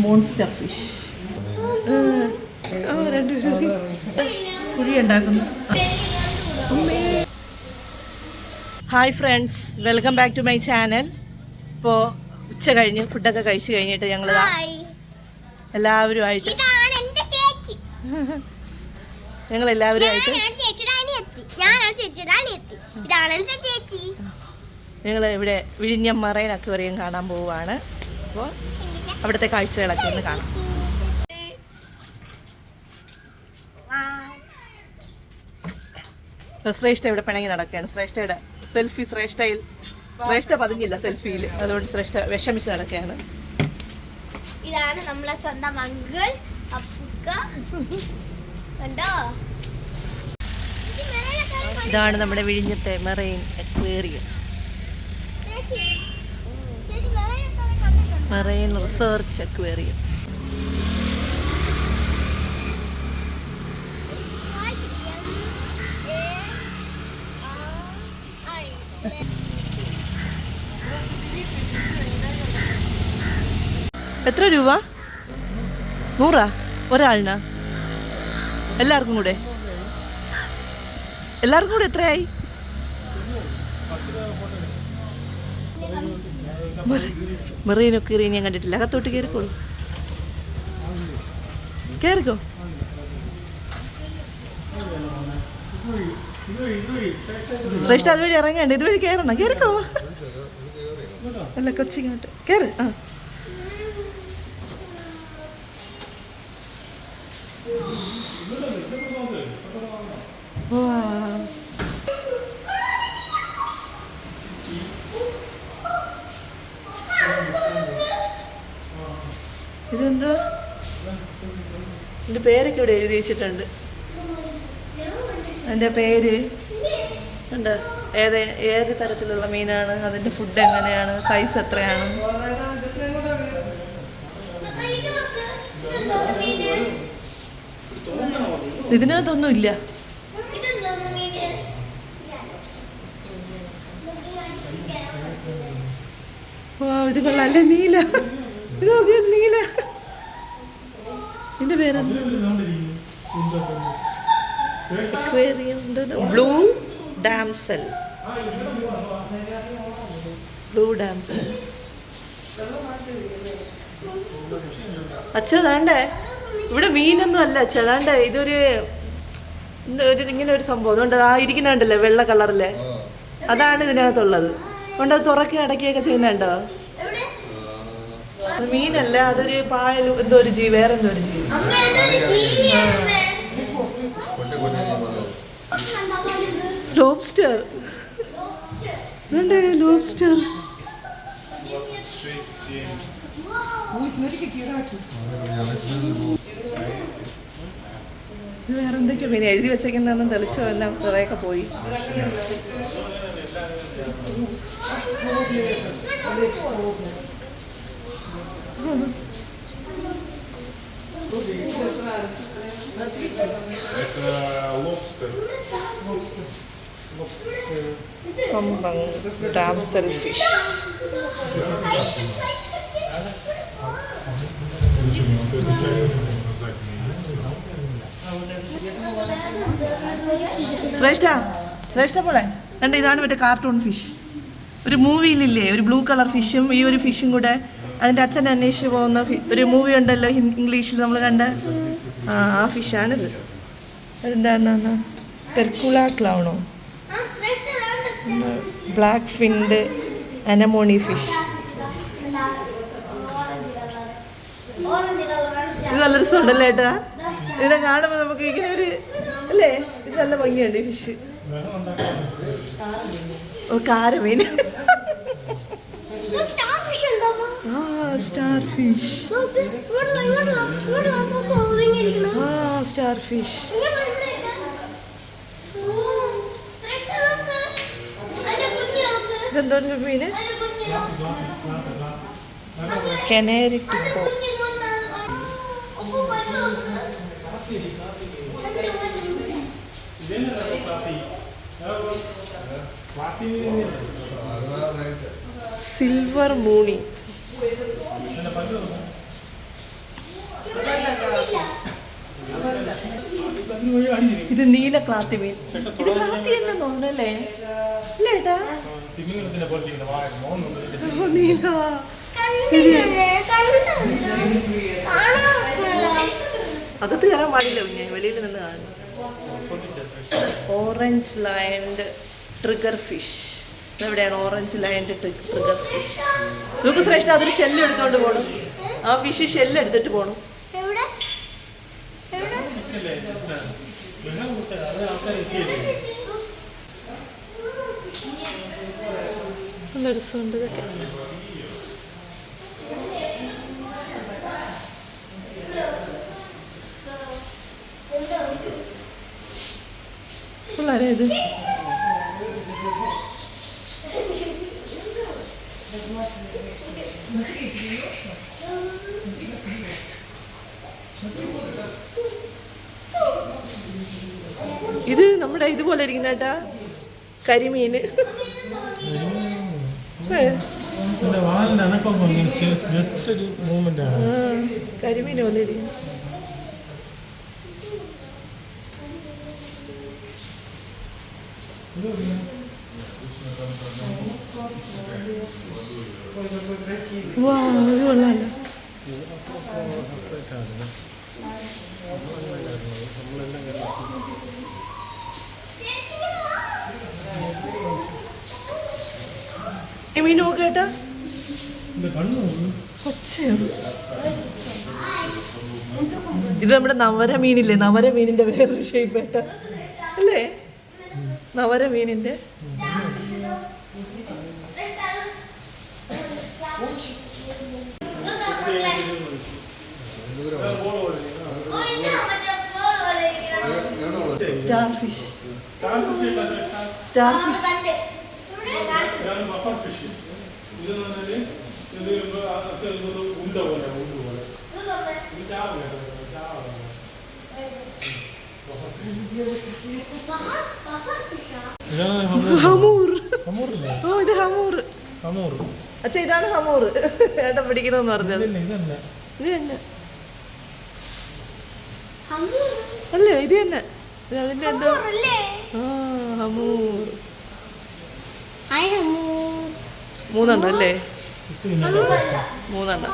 Monster fish രണ്ടുപേരും കുഴി ഉണ്ടാക്കുന്നു hi friends welcome back to my channel. ഇപ്പോൾ ഉച്ച കഴിഞ്ഞ് ഫുഡൊക്കെ കഴിച്ചു കഴിഞ്ഞിട്ട് ഞങ്ങൾ എല്ലാവരുമായിട്ട് ഞങ്ങൾ ചേച്ചി. ഞങ്ങൾ ഇവിടെ വിഴിഞ്ഞം മറൈൻ അക്വേറിയം കാണാൻ പോവുകയാണ് അപ്പോൾ അവിടുത്തെ കാഴ്ചകളൊക്കെ ഒന്ന് കാണാം. ശ്രേഷ്ഠ ഇവിടെ പിണങ്ങി നടക്കുകയാണ്. ശ്രേഷ്ഠയുടെ സെൽഫി ശ്രേഷ്ഠയിൽ ശ്രേഷ്ഠ പതിഞ്ഞില്ല സെൽഫിയിൽ. അതുകൊണ്ട് ശ്രേഷ്ഠ വിഷമിച്ച് നടക്കുകയാണ്. ഇതാണ് നമ്മളെ സ്വന്തം അങ്കിൾ അപ്പുക്ക. ഇതാണ് നമ്മുടെ വിഴിഞ്ഞത്തെ marine aquarium? Marine research aquarium. എത്ര രൂപ? നൂറാ? ഒരാളിന്? എല്ലാവർക്കും കൂടെ? എല്ലാവർക്കും കൂടെ എത്രയായി? മെറീനൊക്കെ കയറി ഞാൻ കണ്ടിട്ടില്ല. അകത്തോട്ട് കയറിക്കോളൂ കയറിക്കോ. ശ്രേഷ്ഠ അതുവഴി ഇറങ്ങണ്ട. ഇതുവഴി കയറണം. കയറിക്കോ. അല്ല കൊച്ചിങ്ങോട്ട്. കയറ്. ആ വാ. ഇതെന്തോ എന്റെ പേരൊക്കെ ഇവിടെ എഴുതി വെച്ചിട്ടുണ്ട്. എന്റെ പേര്? ഉണ്ട്. ഏത് ഏത് തരത്തിലുള്ള മീനാണ്? അതിന്റെ ഫുഡ് എങ്ങനെയാണ്? സൈസ് എത്രയാണ്? ഇതിനകത്തൊന്നും ഇല്ല. ഇത് കൊള്ളാല്ലേ നീല? ഇത് നോക്കിയത് നീല. ഇതിന്റെ പേരെന്താ? Blue damsel. Blue damsel. അച്ഛ താണ്ടേ ഇവിടെ മീനൊന്നും അല്ല അച്ഛ. താണ്ടേ ഇതൊരു ഇത് ഒരു ഇങ്ങനെ ഒരു സംഭവം. അതുകൊണ്ട് ആ ഇരിക്കുന്നുണ്ടല്ലേ വെള്ള കളറിലെ. അതാണ് ഇതിനകത്തുള്ളത്. അതുകൊണ്ട് അത് തുറക്കുക അടക്കുകയൊക്കെ ചെയ്യുന്നുണ്ടോ? മീനല്ല അതൊരു പായൽ എന്തോ ഒരു ജീവി വേറെ എന്തോ ഒരു ജീവി. വേറെ എന്തൊക്കെയോ മീൻ എഴുതി വെച്ചേക്കുന്നതൊന്നും തെളിച്ചോ എല്ലാം കുറേയൊക്കെ പോയി. Это лобстер. കൊമ്പങ് ഡാംസൽ ഫിഷ് Вот эту часть на задней есть. ശ്രേഷ്ഠ ശ്രേഷ്ഠ പോലെ കണ്ട ഇതാണ് മറ്റേ കാർട്ടൂൺ ഫിഷ് ഒരു മൂവിയിലില്ലേ ഒരു ബ്ലൂ കളർ ഫിഷും ഈ ഒരു ഫിഷും കൂടെ അതിന്റെ അച്ഛൻ അന്വേഷിച്ച് പോകുന്ന ഒരു മൂവി ഉണ്ടല്ലോ ഇംഗ്ലീഷിൽ നമ്മൾ കണ്ട. ആ ഫിഷാണിത് അതെന്താണ് പെർക്കുള ക്ലൗണോ. ബ്ലാക്ക് ഫിൻഡ് അനമോണി ഫിഷ് ഇത് നല്ല രസമുണ്ടല്ലേ ഏട്ടാ? ഇതിനെ കാണുമ്പോൾ നമുക്ക് ഇങ്ങനെ ഒരു അല്ലേ? ഇത് നല്ല ഭംഗിയുണ്ട് ഈ ഫിഷ് ഓ കാരമീൻ. സ്റ്റാർ ഫിഷ് ആ സ്റ്റാർ ഫിഷ് ഇതെന്തോ മീന് കനേരി ടിപ്പോ. ഇതെന്താ പാത്തി. പാത്തി സിൽവർ മൂണി. ഇത് നീല ക്ലാത്തി മീൻ. ഇത് ക്ലാത്തി തന്നെ തോന്നല്ലേ അല്ലേട്ടാ നീല. അകത്ത് കയറാൻ പാടില്ല പിന്നെ വെളിയിൽ നിന്ന് കാണും. Orange lined trigger fish. എവിടെയാണ് ഓറഞ്ച് ലൈന്റെ ട്രിഗർ ഫിഷ് നമുക്ക് ശ്രേഷ്ഠ അതൊരു ഷെല്ല് എടുത്തോണ്ട് പോകണം ആ ഫിഷ് ഷെല്ല് എടുത്തിട്ട് പോകണം? നല്ല രസമുണ്ട് ഇതൊക്കെ. പിള്ളേരെ ഇത്. ഇത് നമ്മുടെ ഇതുപോലെ ഇരിക്കുന്ന കേട്ടാ കരിമീന്. കരിമീൻ എന്റെ വാലിന് അനക്കം വന്നു ജസ്റ്റ് ഒരു മൂവ്മെന്റ് ആണ് ആ, കരിമീന് പോലെ ഇരിക്കുന്നു വാ ഇത് കൊള്ളാലോ ഈ മീൻ നോക്കേട്ടാ പച്ചയാണ് ഇത് നമ്മുടെ നവര മീനില്ലേ നവര മീനിന്റെ വേറൊരു ഷേപ്പ് കേട്ട അല്ലേ? നവര മീനിന്റെ ഓ, ഇതാ മറ്റേ ball പോലെ ഇരിക്കുന്ന. Star fish star fish star ആ, ഫിഷ് കണ്ട്. ഇവിടെ കാണിച്ചു. ഇതാണ് ബഫർ ഫിഷ് ഇതെന്ന് പറഞ്ഞാൽ ഇത് ഇപ്പൊ അതൊക്കെ ഒരു ഉണ്ട പോലെ ഉണ്ട പോലെ ഇത് നോക്ക്. ഇത് ചാവ ചാവ ബഹർ- ബഹർ fish ആ? ഇതാണ് ഹമൂർ. ഓ ഇത് ഹമൂർ. ഹമൂർ അച്ഛാ ഇതാണ് ഹമൂർ. ഏട്ടൻ പിടിക്കണമെന്ന് പറഞ്ഞത്. ഇത് തന്നെ. അല്ലേ ഇത് തന്നെ. അതിന്റെ എന്തോ? ഹമൂർ. മൂന്നെണ്ണം. അല്ലേ. മൂന്നെണ്ണം?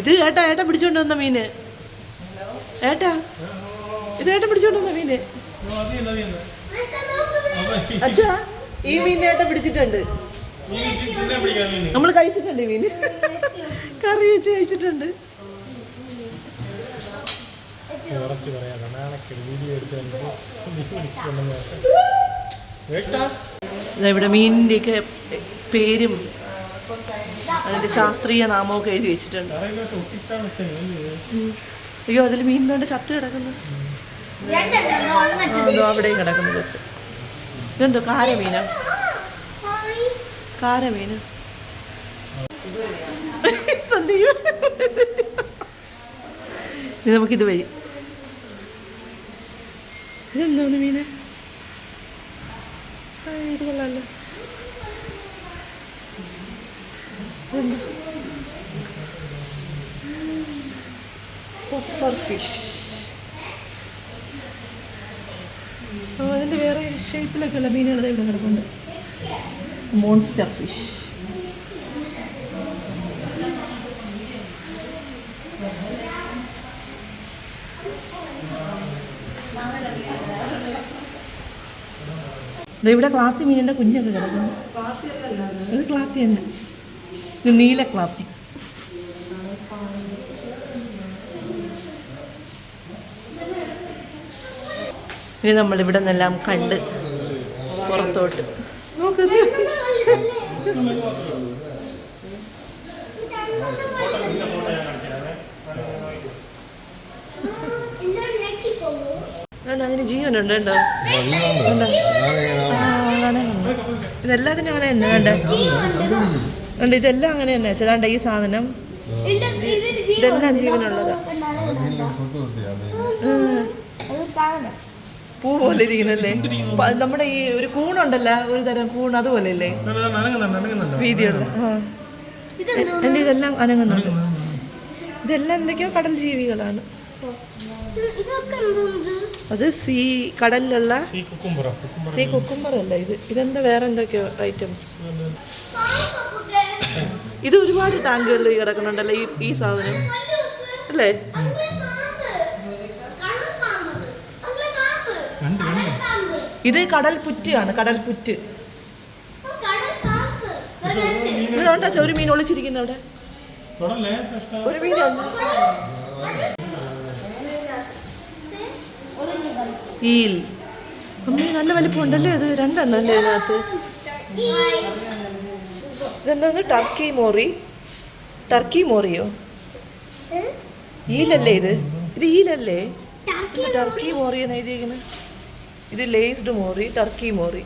ഇത് ഏട്ടാ ഏട്ട പിടിച്ചോണ്ട് വന്ന മീന്. ഏട്ടാ ഇത് ഏട്ട പിടിച്ചോണ്ട് വന്ന മീന്. അച്ഛാ ഈ മീൻ ഏട്ട പിടിച്ചിട്ടുണ്ട്. ഈ ഇതിനെ പിടിക്കാൻ മീൻ നമ്മൾ കഴിച്ചിട്ടുണ്ട് ഈ മീന്. കറി വെച്ച് കഴിച്ചിട്ടുണ്ട്. ഉറച്ചു പറയാതെ നാളെ വീഡിയോ എടുത്ത് പിടിച്ചിട്ടുണ്ടെന്ന് ഇവിടെ മീനിന്റെയൊക്കെ പേരും അതിന്റെ ശാസ്ത്രീയ നാമമൊക്കെ എഴുതി വെച്ചിട്ടുണ്ട്. അയ്യോ അതിൽ മീൻ കണ്ട് ചത്ത് കിടക്കുന്നു. അതോ അവിടെയും കിടക്കുന്നു. ചത്ത് ഇതെന്തോ കാരമീനാ കാര കാരമീന് സന്ദീപ്. ഇനി നമുക്കിത് വഴി. ഇതെന്താണ് മീന്? ഇത് കൊള്ളാമല്ലോ അതിന്റെ വേറെ ഷേപ്പിലൊക്കെയുള്ള മീനുകൾ ഇവിടെ കിടപ്പുണ്ട്. മോൺസ്റ്റർ ഫിഷ് ദേ ഇവിടെ ക്ലാത്തി മീനിന്റെ കുഞ്ഞൊക്കെ കിടക്കുന്നു. ഇത് ക്ലാത്തി തന്നെ. ഇത് നീല ക്ലാത്തി. ഇനി നമ്മളിവിടെ നിന്നെല്ലാം കണ്ട് പുറത്തോട്ട്. നോക്കുന്നത് വേണ്ട അതിന് ജീവനുണ്ട് ഉണ്ട്. ഇതെല്ലാത്തിനും അങ്ങനെ തന്നെ വേണ്ട? ഉണ്ട് ഇതെല്ലാം അങ്ങനെ തന്നെ ചേതാണ്ട ഈ സാധനം. ഇല്ല, ഇതെല്ലാം ജീവനുള്ളതാ. അതൊരു സാധനം. പൂ പോലെ ഇരിക്കണല്ലേ? നമ്മുടെ ഈ ഒരു കൂണുണ്ടല്ലോ ഒരു തരം കൂൺ അതുപോലെ അല്ലേ വീതിയുള്ള ആ. ഇതെല്ലാം അനങ്ങുന്നുണ്ട്. ഇതെല്ലാം എന്തൊക്കെയോ കടൽ ജീവികളാണ്. അത് സീ കടലിലുള്ള സീ കുക്കുംബർ അല്ല ഇത് ഇതെന്താ വേറെ എന്തൊക്കെയോ ഐറ്റംസ് ഇത് ഒരുപാട് ടാങ്കുകളിൽ കിടക്കുന്നുണ്ടല്ലോ ഈ ഈ സാധനം? അല്ലേ? ഇത് കടൽ പുറ്റാണ് കടൽ പുറ്റ്. ഇതുകൊണ്ടാ ഒരു മീൻ ഒളിച്ചിരിക്കുന്ന അവിടെ? ഒരു മീനുണ്ട് ഈൽ അമ്മേ നല്ല വലിപ്പമുണ്ടല്ലേ അത് രണ്ടെണ്ണം അല്ലേ അതിനകത്ത് ഇതെന്താണ് ടർക്കി മോറി. ടർക്കി മോറിയോ? ഈലല്ലേ ഇത്? ഇത് ഈലല്ലേ? ടർക്കി മോറി. എന്ന് എഴുതിയിരിക്കുന്നത് ഇത് ലേസ്ഡ് മോറി ടർക്കി മോറി.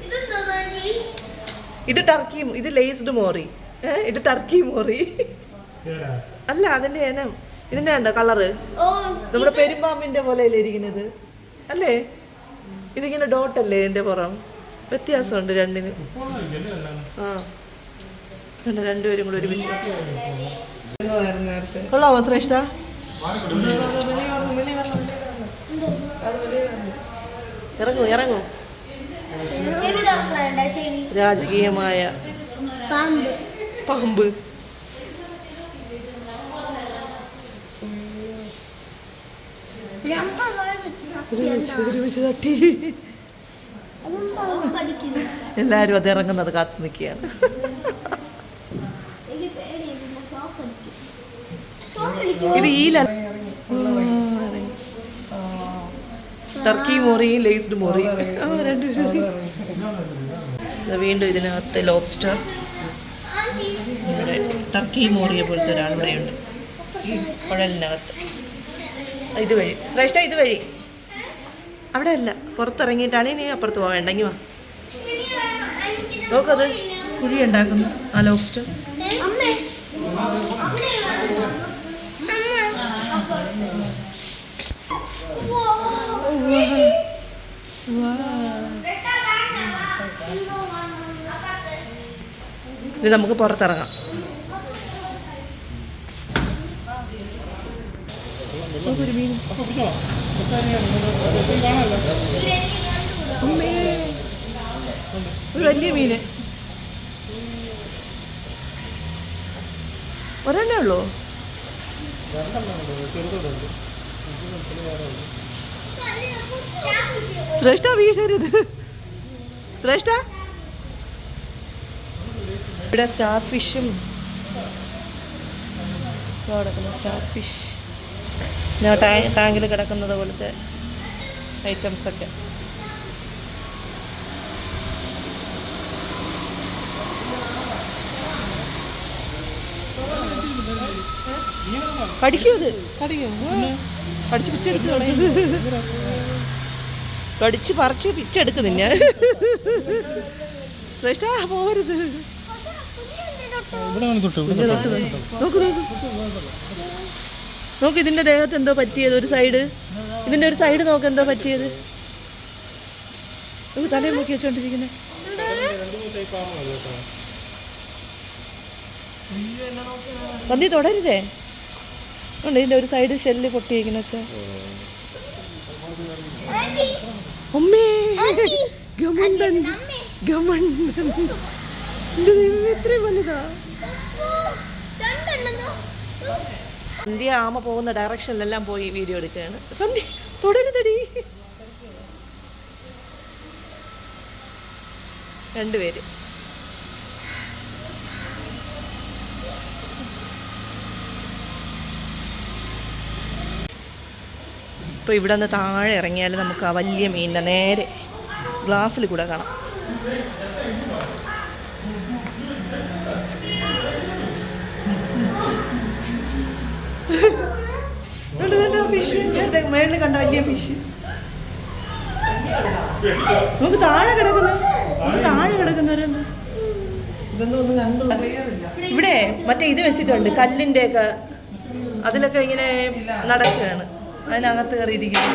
ഇത് ടർക്കി ഇത് ലേസ്ഡ് മോറി. ഇത് ടർക്കി മോറി. അല്ല അതിന്റെ ഇനം. ഇതിന്റെ ഉണ്ടോ കളറ്? നമ്മുടെ പെരുമ്പാമ്പിന്റെ പോലെ അല്ലേ ഇരിക്കുന്നത്? അല്ലേ? ഇതിങ്ങനെ ഡോട്ട് അല്ലേ ഇതിന്റെ പുറം? വ്യത്യാസമുണ്ട് രണ്ടിന്. ആ. രണ്ടുപേരും കൂടെ ഒരുമിച്ച്. കൊള്ളാമോ ശ്രേഷ്ഠ? ഇറങ്ങൂ ഇറങ്ങൂ. രാജകീയമായ പാമ്പ്. പാമ്പ് വെച്ച്? ഒരുമിച്ച് തട്ടി എല്ലാവരും അത് ഇറങ്ങുന്നത് കാത്തു നിൽക്കുകയാണ്. ഇത് ഈ ടർക്കി മോറി ലേസ്ഡ് മോറി ആ രണ്ടുപേരും ദാ വീണ്ടും ഇതിനകത്ത് ലോബ്സ്റ്റർ ഇവിടെ ടർക്കി മോറിയ പോലത്തെ ഒരാളിവിടെയുണ്ട് ഈ കുഴലിനകത്ത്. ഇത് വഴി. ശ്രേഷ്ഠ ഇത് വഴി. അവിടെ അല്ല പുറത്തിറങ്ങിയിട്ടാണ് ഇനി അപ്പുറത്ത് പോവേണ്ടെങ്കിൽ വാ. നോക്കത് കുഴി ഉണ്ടാക്കുന്നു. ആ ലോബ്സ്റ്റർ ഇത് നമുക്ക് പുറത്തിറങ്ങാം. ഒരു മീൻ. ഒരു വലിയ മീന് ഒരെണ്ണേ ഉള്ളൂ? ശ്രേഷ്ഠ വീഴരുത് ശ്രേഷ്ഠ? ഇവിടെ സ്റ്റാർ ഫിഷും. Star fish. ടാങ്കിൽ കിടക്കുന്നത് പോലത്തെ ഐറ്റംസൊക്കെ കടിക്കും കടിച്ച് പിച്ചെടുക്കും കടിച്ച് പറിച്ച് പിച്ചെടുക്കും നിന്നെ. ശ്രേഷ്ഠ ഇവിടെ നോക്ക്. നോക്ക്. നോക്ക് ഇതിന്റെ ദേഹത്ത് എന്തോ പറ്റിയത് ഒരു സൈഡ്. ഇതിന്റെ ഒരു സൈഡ് നോക്ക് എന്തോ പറ്റിയത്. തലയിൽ നോക്കി വെച്ചോണ്ടിരിക്കുന്നത് പന്തി തുടരുതേ. ഉണ്ട് ഇതിന്റെ ഒരു സൈഡ് ഷെല്ല് പൊട്ടിയിരിക്കുന്ന വെച്ചാ. അമ്മേ ഗമണ്ടൻ ഗമണ്ടൻ. എന്റെ ഇത്രയും വലുതാ. സന്ധ്യ ആമ പോകുന്ന ഡയറക്ഷനിലെല്ലാം പോയി വീഡിയോ എടുക്കുകയാണ്. സന്ധ്യ തുടരുതടി. രണ്ടുപേര്. ഇപ്പോൾ ഇവിടെ നിന്ന് താഴെ ഇറങ്ങിയാൽ നമുക്ക് ആ വലിയ മീനിനെ നേരെ ഗ്ലാസ്സിൽ കൂടെ കാണാം. ഫിഷ് മേളിൽ കണ്ട വലിയ ഫിഷ് നമുക്ക് താഴെ കിടക്കുന്നു. നമുക്ക് താഴെ കിടക്കുന്നവരുണ്ട്. ഇവിടെ മറ്റേ ഇത് വെച്ചിട്ടുണ്ട് കല്ലിന്റെ ഒക്കെ അതിലൊക്കെ ഇങ്ങനെ നടക്കുകയാണ്. അതിനകത്ത് കയറിയിരിക്കുന്നു.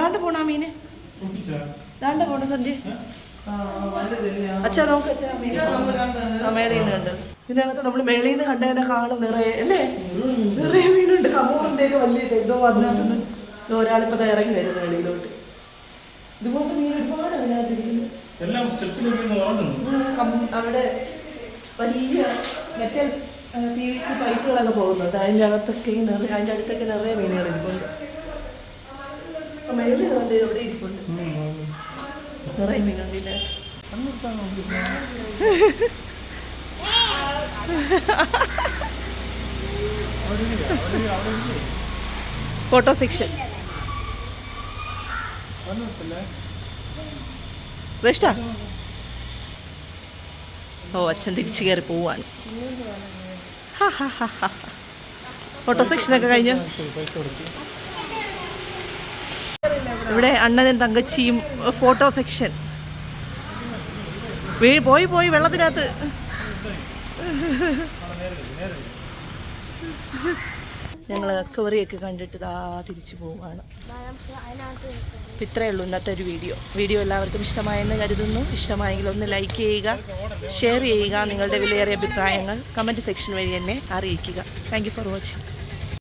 ദാണ്ട പോണ മീന്? ദാണ്ട പോണ സന്ധ്യ? അച്ഛാ നോക്ക് അച്ഛാ മേളയിൽ കണ്ടത്. ഇതിനകത്ത് നമ്മൾ മേളയിൽ നിന്ന് കണ്ടതിനെ കാണും നിറയെ അല്ലേ? നിറയെ മീനുണ്ട്. കമോറിന്റെ ഒക്കെ വലിയ എന്തോ അതിനകത്ത് നിന്ന് ഒരാളിപ്പോ ദാ ഇറങ്ങി വരുന്നു വെളിയിലോട്ട് ഇതുപോലത്തെ മീൻ ഒരുപാട് അതിനകത്ത് അവിടെ വലിയ മെറ്റൽ പി വി സി പൈപ്പുകളൊക്കെ പോകുന്നുണ്ട്. അതിന്റെ അകത്തൊക്കെ ഈ നിറയെ അതിന്റെ അടുത്തൊക്കെ നിറയെ മീനുകൾ ഇരിപ്പുണ്ട്. അപ്പം മേളിൽ കൊണ്ട് എവിടെ ഇരിപ്പുണ്ട്. നിറയെ മീനുണ്ട് ഇതിന്റെ ഫോട്ടോ സെക്ഷൻ ശ്രേഷ്ഠ? ഓ അച്ഛൻ തിരിച്ചു കയറി പോവാണ്. ഫോട്ടോ സെക്ഷനൊക്കെ കഴിഞ്ഞു? ഇവിടെ അണ്ണനും തങ്കച്ചിയും ഫോട്ടോ സെക്ഷൻ പോയി പോയി വെള്ളത്തിനകത്ത്. ഞങ്ങൾ കവറിയൊക്കെ കണ്ടിട്ട് ഇതാ തിരിച്ചു പോവുകയാണ്. ഇത്രയേ ഉള്ളൂ ഇന്നത്തെ ഒരു വീഡിയോ. വീഡിയോ എല്ലാവർക്കും ഇഷ്ടമായെന്ന് കരുതുന്നു. ഇഷ്ടമായെങ്കിൽ ഒന്ന് ലൈക്ക് ചെയ്യുക ഷെയർ ചെയ്യുക നിങ്ങളുടെ വിലയേറിയ അഭിപ്രായങ്ങൾ കമന്റ് സെക്ഷൻ വഴി എന്നെ അറിയിക്കുക. Thank for watching